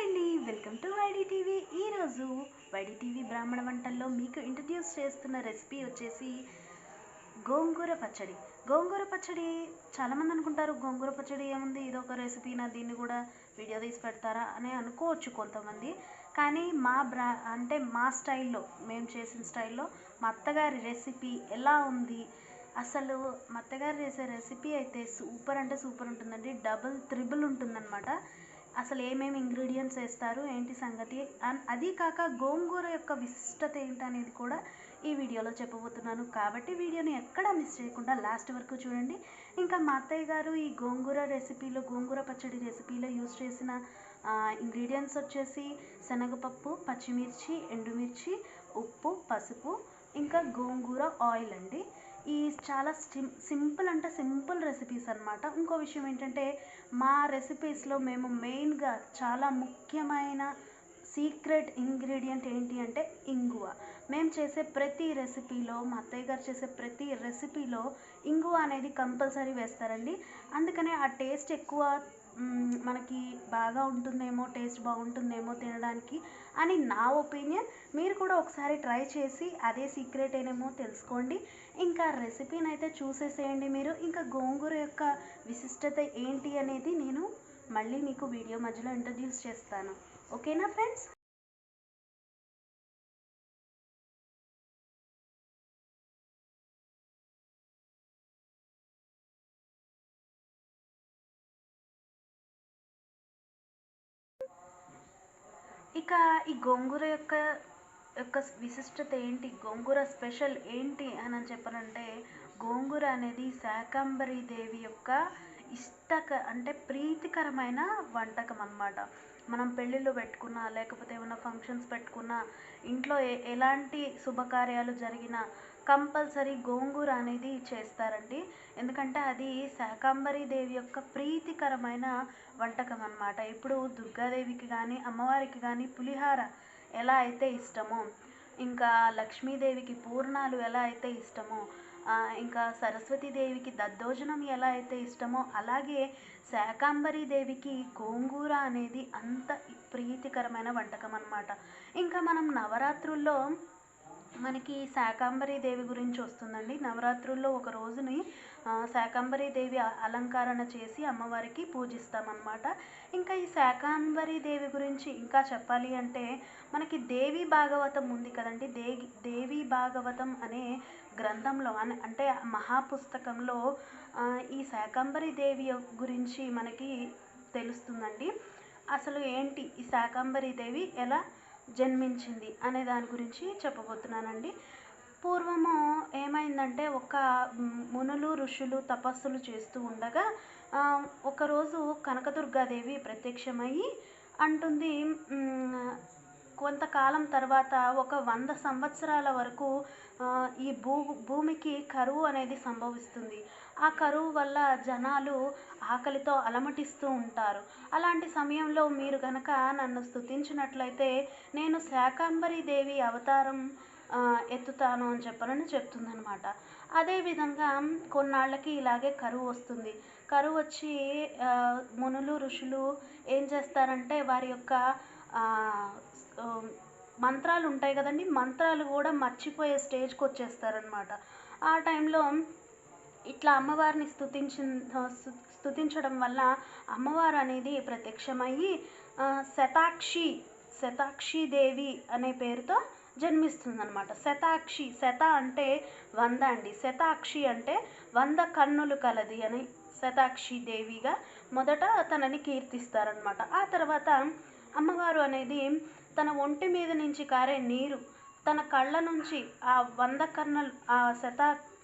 Hi అండి. Welcome to YD TV. ఈరోజు YD TV బ్రాహ్మణ వంటల్లో మీకు ఇంట్రడ్యూస్ చేస్తున్న రెసిపీ వచ్చేసి గోంగూర పచ్చడి. గోంగూర పచ్చడి చాలామంది అనుకుంటారు గోంగూర పచ్చడి ఏముంది ఇది ఒక రెసిపీనా దీన్ని కూడా వీడియో తీసి పెడతారా అని అనుకోవచ్చు కొంతమంది. కానీ మా బ్రా అంటే మా స్టైల్లో మేము చేసిన స్టైల్లో మా అత్తగారి రెసిపీ ఎలా ఉంది? అసలు మా అత్తగారు చేసే రెసిపీ అయితే సూపర్ అంటే సూపర్ ఉంటుందండి. డబుల్ త్రిబుల్ ఉంటుందన్నమాట. అసలు ఏమేమి ఇంగ్రీడియంట్స్ వేస్తారు ఏంటి సంగతి? అండ్ అది కాక గోంగూర యొక్క విశిష్టత ఏంటనేది కూడా ఈ వీడియోలో చెప్పబోతున్నాను. కాబట్టి వీడియోని ఎక్కడా మిస్ చేయకుండా లాస్ట్ వరకు చూడండి. ఇంకా మా అత్తయ్య గారు ఈ గోంగూర రెసిపీలో గోంగూర పచ్చడి రెసిపీలో యూజ్ చేసిన ఇంగ్రీడియంట్స్ వచ్చేసి శనగపప్పు పచ్చిమిర్చి ఎండుమిర్చి ఉప్పు పసుపు ఇంకా గోంగూర ఆయిల్ అండి. ఈ చాలా సింపుల్ అంటే సింపుల్ రెసిపీస్ అనమాట ఇంకో విషయం ఏంటంటే మా రెసిపీస్లో మేము మెయిన్గా చాలా ముఖ్యమైన సీక్రెట్ ఇంగ్రీడియంట్ ఏంటి అంటే ఇంగువ. మేము చేసే ప్రతి రెసిపీలో మా అత్తయ్య గారు చేసే ప్రతి రెసిపీలో ఇంగువ అనేది కంపల్సరీ వేస్తారండి. అందుకనే ఆ టేస్ట్ ఎక్కువ మనకి బాగా ఉంటుందేమో టేస్ట్ బాగుంటుందేమో తినడానికి అని నా ఒపీనియన్ మీరు కూడా ఒకసారి ట్రై చేసి అదే సీక్రెట్ ఏనేమో తెలుసుకోండి. ఇంకా రెసిపీని అయితే చూసేసేయండి మీరు. ఇంకా గోంగూర యొక్క విశిష్టత ఏంటి అనేది నేను మళ్ళీ మీకు వీడియో మధ్యలో ఇంట్రడ్యూస్ చేస్తాను. ఓకేనా ఫ్రెండ్స్ ఇక ఈ గోంగూర యొక్క యొక్క విశిష్టత ఏంటి? గోంగూర స్పెషల్ ఏంటి అని అని చెప్పాలంటే గోంగూర అనేది శాకంబరి దేవి యొక్క ఇష్టక అంటే ప్రీతికరమైన వంటకం అన్నమాట. మనం పెళ్ళిళ్ళు పెట్టుకున్నా లేకపోతే ఏమైనా ఫంక్షన్స్ పెట్టుకున్నా ఇంట్లో ఏ ఎలాంటి శుభకార్యాలు జరిగినా కంపల్సరీ గోంగూర అనేది చేస్తారండి. ఎందుకంటే అది శాకాంబరీ దేవి యొక్క ప్రీతికరమైన వంటకం అన్నమాట. ఇప్పుడు దుర్గాదేవికి కానీ అమ్మవారికి కానీ పులిహార ఎలా అయితే ఇష్టమో ఇంకా లక్ష్మీదేవికి పూర్ణాలు ఎలా అయితే ఇష్టమో ఇంకా సరస్వతీదేవికి దద్దోజనం ఎలా అయితే ఇష్టమో అలాగే శాకాంబరి దేవికి గోంగూర అనేది అంత ప్రీతికరమైన వంటకం అన్నమాట. ఇంకా మనం నవరాత్రుల్లో మనకి శాకాంబరి దేవి గురించి వస్తుందండి. నవరాత్రుల్లో ఒక రోజుని శాకాంబరీ శాకాంబరి దేవి అలంకరణ చేసి అమ్మవారికి పూజిస్తామన్నమాట. ఇంకా ఈ శాకాంబరి దేవి గురించి ఇంకా చెప్పాలి అంటే మనకి దేవి భాగవతం ఉంది కదండి. దేవి దేవి భాగవతం అనే గ్రంథంలో అన- అంటే మహాపుస్తకంలో ఈ శాకాంబరి దేవి గురించి మనకి తెలుస్తుందండి. అసలు ఏంటి ఈ శాకాంబరి దేవి? ఎలా జన్మించింది అనే దాని గురించి చెప్పబోతున్నానండి. పూర్వము ఏమైందంటే ఒక మునులు ఋషులు తపస్సులు చేస్తూ ఉండగా ఒకరోజు కనకదుర్గాదేవి ప్రత్యక్షమయ్యి అంటుంది కొంతకాలం తర్వాత ఒక వంద సంవత్సరాల వరకు ఈ భూ భూమికి కరువు అనేది సంభవిస్తుంది. ఆ కరువు వల్ల జనాలు ఆకలితో అలమటిస్తూ ఉంటారు. అలాంటి సమయంలో మీరు గనక నన్ను స్తుతించినట్లయితే నేను శాకాంబరి దేవి అవతారం ఎత్తుతాను అని చెప్పనని చెప్తుందనమాట అదేవిధంగా కొన్నాళ్ళకి ఇలాగే కరువు వస్తుంది. కరువు వచ్చి మునులు ఋషులు ఏం చేస్తారంటే వారి యొక్క మంత్రాలు ఉంటాయి కదండి మంత్రాలు కూడా మర్చిపోయే స్టేజ్కి వచ్చేస్తారనమాట ఆ టైంలో ఇట్లా అమ్మవారిని స్తుతించి స్థుతించడం వల్ల అమ్మవారు అనేది ప్రత్యక్షమయ్యి శతాక్షి శతాక్షి దేవి అనే పేరుతో జన్మిస్తుందన్నమాట. శతాక్షి శత అంటే వంద అండి. శతాక్షి అంటే వంద కన్నులు కలది అని శతాక్షి దేవిగా మొదట తనని కీర్తిస్తారనమాట ఆ తర్వాత అమ్మవారు అనేది తన ఒంటి మీద నుంచి కారే నీరు. తన కళ్ళ నుంచి ఆ వంద కన్నులు ఆ శత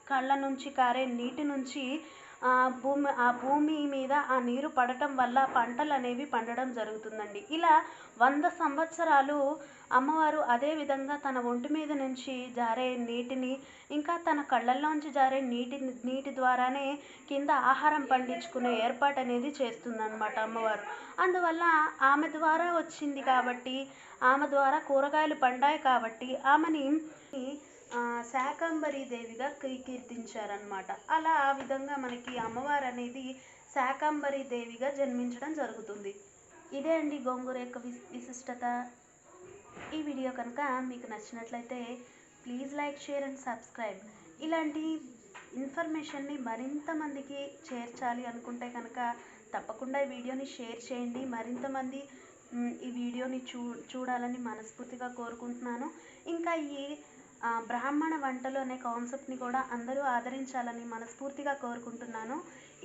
కళ్ళ నుంచి కారే నీటి నుంచి ఆ భూమి ఆ భూమి మీద ఆ నీరు పడటం వల్ల పంటలు అనేవి పండడం జరుగుతుందండి. ఇలా వంద సంవత్సరాలు అమ్మవారు అదే విధంగా తన ఒంటి మీద నుంచి జారే నీటిని ఇంకా తన కళ్ళల్లోంచి జారే నీటి నీటి ద్వారానే కింద ఆహారం పండించుకునే ఏర్పాటు అనేది చేస్తుందన్నమాట అమ్మవారు. అందువల్ల ఆమె ద్వారా వచ్చింది కాబట్టి ఆమె ద్వారా కూరగాయలు పండాయి కాబట్టి ఆమెని శాకంబరీ దేవిగా కీర్తించారనమాట అలా ఆ విధంగా మనకి అమ్మవారు అనేది శాకంబరీ దేవిగా జన్మించడం జరుగుతుంది. ఇదే అండి గోంగూర యొక్క విశిష్టత. ఈ వీడియో కనుక మీకు నచ్చినట్లయితే please like share and subscribe. ఇలాంటి ఇన్ఫర్మేషన్ని మరింత మందికి చేర్చాలి అనుకుంటే కనుక తప్పకుండా ఈ వీడియోని షేర్ చేయండి. మరింత మంది ఈ వీడియోని చూ చూడాలని మనస్ఫూర్తిగా కోరుకుంటున్నాను. ఇంకా ఈ బ్రాహ్మణ వంటలు అనే కాన్సెప్ట్ని కూడా అందరూ ఆదరించాలని మనస్ఫూర్తిగా కోరుకుంటున్నాను.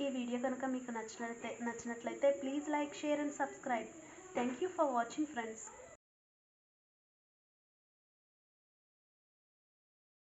ఈ వీడియో కనుక మీకు నచ్చినట్లయితే నచ్చినట్లయితే please like share and subscribe thank you for watching friends